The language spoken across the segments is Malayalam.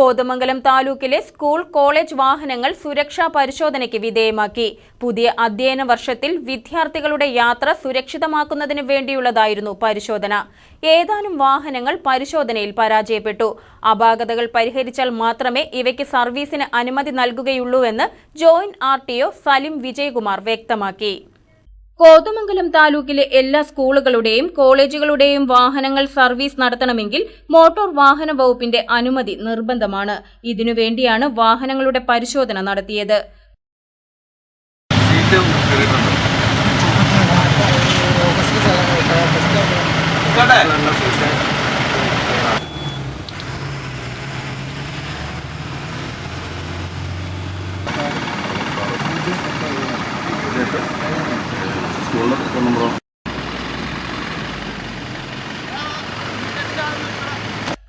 കോതമംഗലം താലൂക്കിലെ സ്കൂൾ കോളേജ് വാഹനങ്ങൾ സുരക്ഷാ പരിശോധനയ്ക്ക് വിധേയമാക്കി. പുതിയ അധ്യയന വർഷത്തിൽ വിദ്യാർത്ഥികളുടെ യാത്ര സുരക്ഷിതമാക്കുന്നതിന് വേണ്ടിയുള്ളതായിരുന്നു പരിശോധന. ഏതാനും വാഹനങ്ങൾ പരിശോധനയിൽ പരാജയപ്പെട്ടു. അപാകതകൾ പരിഹരിച്ചാൽ മാത്രമേ ഇവയ്ക്ക് സർവീസിന് അനുമതി നൽകുകയുള്ളൂവെന്ന് ജോയിന്റ് ആർ സലിം വിജയകുമാർ വ്യക്തമാക്കി. കോതമംഗലം താലൂക്കിലെ എല്ലാ സ്കൂളുകളുടെയും കോളേജുകളുടെയും വാഹനങ്ങൾ സർവീസ് നടത്തണമെങ്കിൽ മോട്ടോർ വാഹന വകുപ്പിന്റെ അനുമതി നിർബന്ധമാണ്. ഇതിനുവേണ്ടിയാണ് വാഹനങ്ങളുടെ പരിശോധന നടത്തിയത്. സീറ്റ്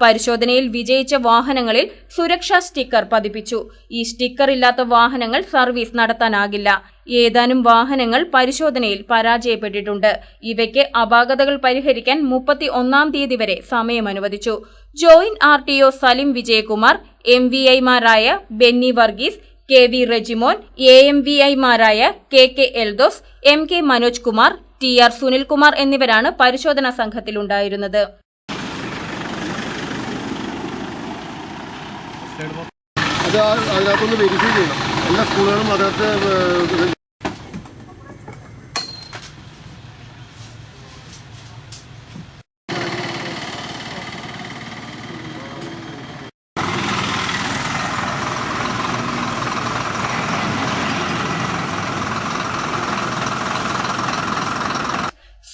പരിശോധനയിൽ വിജയിച്ച വാഹനങ്ങളിൽ സുരക്ഷാ സ്റ്റിക്കർ പതിപ്പിച്ചു. ഈ സ്റ്റിക്കർ ഇല്ലാത്ത വാഹനങ്ങൾ സർവീസ് നടത്താനാകില്ല. ഏതാനും വാഹനങ്ങൾ പരിശോധനയിൽ പരാജയപ്പെട്ടിട്ടുണ്ട്. ഇവയ്ക്ക് അപാകതകൾ പരിഹരിക്കാൻ മുപ്പത്തി ഒന്നാം തീയതി വരെ സമയം അനുവദിച്ചു joint R Salim Vijayakumar M V Benny Varghese K V Rejimon A M V ഐമാരായ K K Eldhose M K Manoj Kumar T R Sunilkumar എന്നിവരാണ് പരിശോധനാ സംഘത്തിലുണ്ടായിരുന്നത്. അത് അതിനകത്തൊന്ന് വെരിഫൈ ചെയ്യണം. എല്ലാ സ്കൂളുകളും അതിനകത്ത്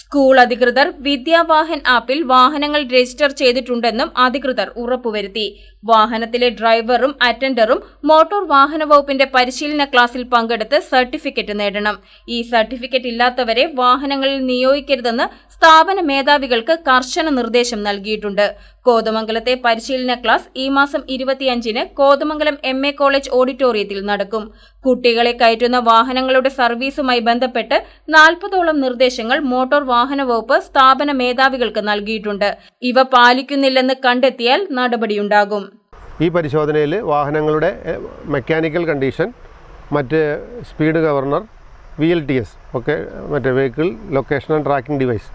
സ്കൂൾ അധികൃതർ വിദ്യാവാഹൻ ആപ്പിൽ വാഹനങ്ങൾ രജിസ്റ്റർ ചെയ്തിട്ടുണ്ടെന്നും അധികൃതർ ഉറപ്പുവരുത്തി. വാഹനത്തിലെ ഡ്രൈവറും അറ്റൻഡറും മോട്ടോർ വാഹന വകുപ്പിന്റെ പരിശീലന ക്ലാസ്സിൽ പങ്കെടുത്ത് സർട്ടിഫിക്കറ്റ് നേടണം. ഈ സർട്ടിഫിക്കറ്റ് ഇല്ലാത്തവരെ വാഹനങ്ങളിൽ നിയോഗിക്കരുതെന്ന് സ്ഥാപന മേധാവികൾക്ക് കർശന നിർദ്ദേശം നൽകിയിട്ടുണ്ട്. കോതമംഗലത്തെ പരിശീലന ക്ലാസ് ഈ മാസം ഇരുപത്തിയഞ്ചിന് കോതമംഗലം എം എ കോളേജ് ഓഡിറ്റോറിയത്തിൽ നടക്കും. കുട്ടികളെ കയറ്റുന്ന വാഹനങ്ങളുടെ സർവീസുമായി ബന്ധപ്പെട്ട് നാൽപ്പതോളം നിർദ്ദേശങ്ങൾ മോട്ടോർ വാഹന വകുപ്പ് സ്ഥാപന മേധാവികൾക്ക് നൽകിയിട്ടുണ്ട്. ഇവ പാലിക്കുന്നില്ലെന്ന് കണ്ടെത്തിയാൽ നടപടിയുണ്ടാകും. ഈ പരിശോധനയിൽ വാഹനങ്ങളുടെ മെക്കാനിക്കൽ കണ്ടീഷൻ മറ്റ് speed governor V L T S ഒക്കെ മറ്റേ vehicle location and tracking device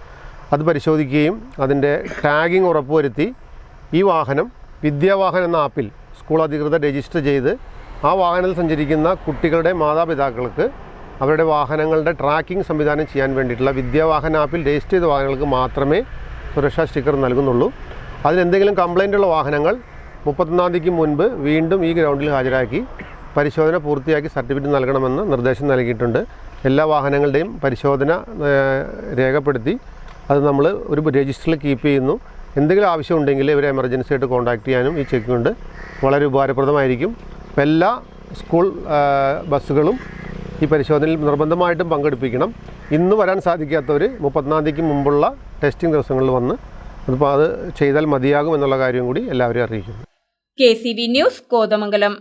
അത് പരിശോധിക്കുകയും അതിന്റെ ടാഗിംഗ് ഉറപ്പുവരുത്തി ഈ വാഹനം വിദ്യാവാഹൻ എന്ന ആപ്പിൽ സ്കൂൾ അധികൃതർ രജിസ്റ്റർ ചെയ്ത് ആ വാഹനത്തിൽ സഞ്ചരിക്കുന്ന കുട്ടികളുടെ മാതാപിതാക്കൾക്ക് അവരുടെ വാഹനങ്ങളുടെ ട്രാക്കിംഗ് സംവിധാനം ചെയ്യാൻ വേണ്ടിയിട്ടുള്ള വിദ്യാവാഹൻ ആപ്പിൽ രജിസ്റ്റർ ചെയ്ത വാഹനങ്ങൾക്ക് മാത്രമേ സുരക്ഷാ സ്റ്റിക്കർ നൽകുന്നുള്ളൂ. അതിലെന്തെങ്കിലും കംപ്ലൈന്റ് ഉള്ള വാഹനങ്ങൾ മുപ്പത്തൊന്നാം തീയതിക്ക് മുൻപ് വീണ്ടും ഈ ഗ്രൗണ്ടിൽ ഹാജരാക്കി പരിശോധന പൂർത്തിയാക്കി സർട്ടിഫിക്കറ്റ് നൽകണമെന്ന് നിർദ്ദേശം നൽകിയിട്ടുണ്ട്. എല്ലാ വാഹനങ്ങളുടെയും പരിശോധന രേഖപ്പെടുത്തി അത് നമ്മൾ ഒരു രജിസ്റ്ററിൽ കീപ്പ് ചെയ്യുന്നു. എന്തെങ്കിലും ആവശ്യമുണ്ടെങ്കിൽ ഇവരെ എമർജൻസി ആയിട്ട് കോൺടാക്ട് ചെയ്യാനും ഈ ചെക്ക് കൊണ്ട് വളരെ ഉപകാരപ്രദമായിരിക്കും. എല്ലാ സ്കൂൾ ബസ്സുകളും ഈ പരിശോധനയിൽ നിർബന്ധമായിട്ടും പങ്കെടുപ്പിക്കണം. ഇന്ന് വരാൻ സാധിക്കാത്തവർ മുപ്പത്തൊന്നാം തീയതിക്ക് മുമ്പുള്ള ടെസ്റ്റിംഗ് ദിവസങ്ങളിൽ വന്ന് അതിപ്പോൾ അത് ചെയ്താൽ മതിയാകും എന്നുള്ള കാര്യം കൂടി എല്ലാവരെയും അറിയിക്കുന്നു. K news Kothamangalam.